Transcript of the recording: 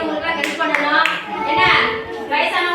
பெரியவங்களுக்குலாம் help பண்ணணும் என்ன? வயசான